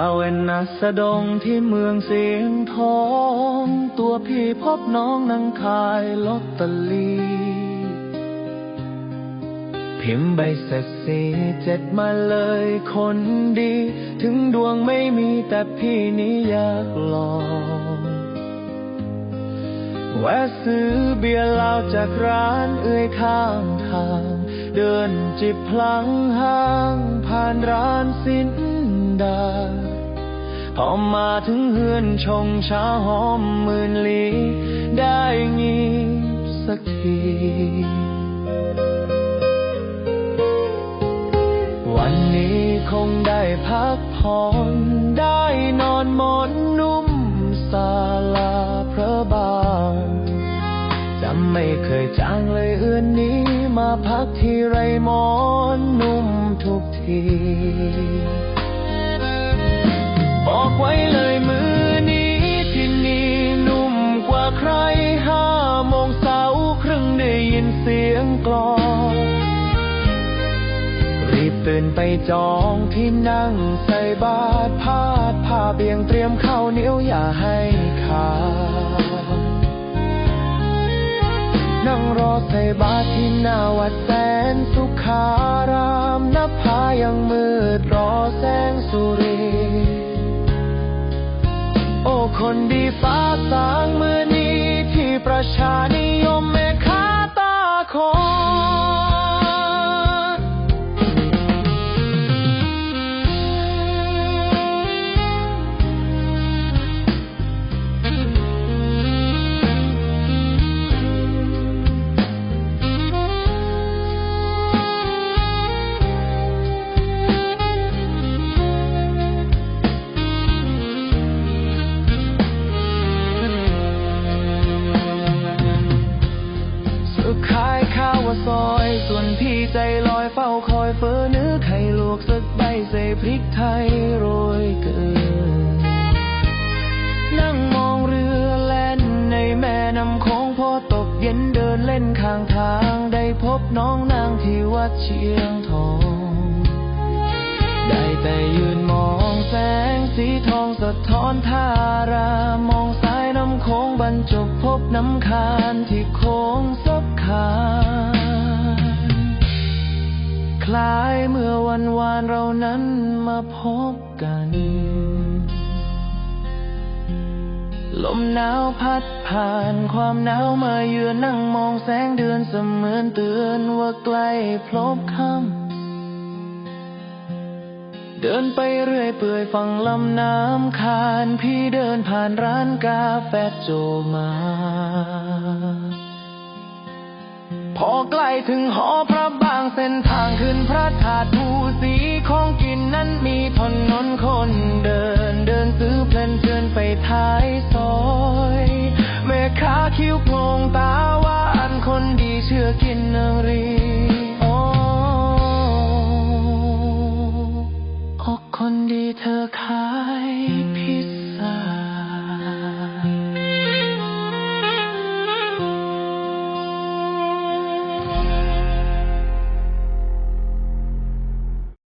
าเวนนัสดงที่เมืองเสียงทอง ตัวพี่พบน้องนั่งขายลอตเตอรี่ พิมพ์ใบเสร็จสีเจ็ดมาเลยคนดี ถึงดวงไม่มีแต่พี่นี้อยากลองแวะซื้อเบียร์เหล้าจากร้านเอื้อยข้างทาง เดินจิบพลังห้างผ่านร้านสิน ดาพอมาถึงเฮือนชงเช้าหอมมื่นลีได้งีบสักทีวันนี้คงได้พักผ่อนได้นอนหมอนนุ่มศาลาพระบางจำไม่เคยจางเลยเอื้อนนี้มาพักที่ไรหมอนนุ่มทุกที บอกไว้เลยมือนี้ที่นี่นุ่มกว่าใครห้าโมงเสาร์ครึ่งได้ยินเสียงกลองรีบตื่นไปจองที่นั่งใส่บาตรพาดผ้าเบียงเตรียมข้าวเหนียวอย่าให้ขาดนั่งรอใส่บาตรที่หน้าวัดแสนสุขารามนับพายังมืดรอแสงสุร คนดีฟ้าสางมือนี้ที่ประชานิยมแม่ค้าตาคอ ส่วนพี่ใจลอยเฝ้าคอยเฟอเนื้อไข่ลวกสักใบใส่พริกไทยโรยเกลือ นั่งมองเรือแล่นในแม่น้ำโขงพอตกเย็นเดินเล่นข้างทางได้พบน้องนางที่วัดเชียงทอง ได้แต่ยืนมองแสงสีทองสะท้อนท่ารามองสายน้ำโค้งบรรจบพบน้ำคานที่โค้งซบคาน คล้ายเมื่อวันวานเรานั้นมาพบกัน ลมหนาวพัดผ่านความหนาวมาเยือนนั่งมองแสงเดือนเสมือนเตือนว่าใกล้พลบค่ำเดินไปเรื่อยเปื่อยฝั่งลำน้ำคานพี่เดินผ่านร้านกาแฟโจมา พอใกล้ถึงหอ นนนคนเดินเดินซื้อเพลินเดินไปท้ายซอยแม่ค้าคิ้วโพงตาหวานคนดีเชื่อกินนางรีโอ้อคนดีเธอค่ะ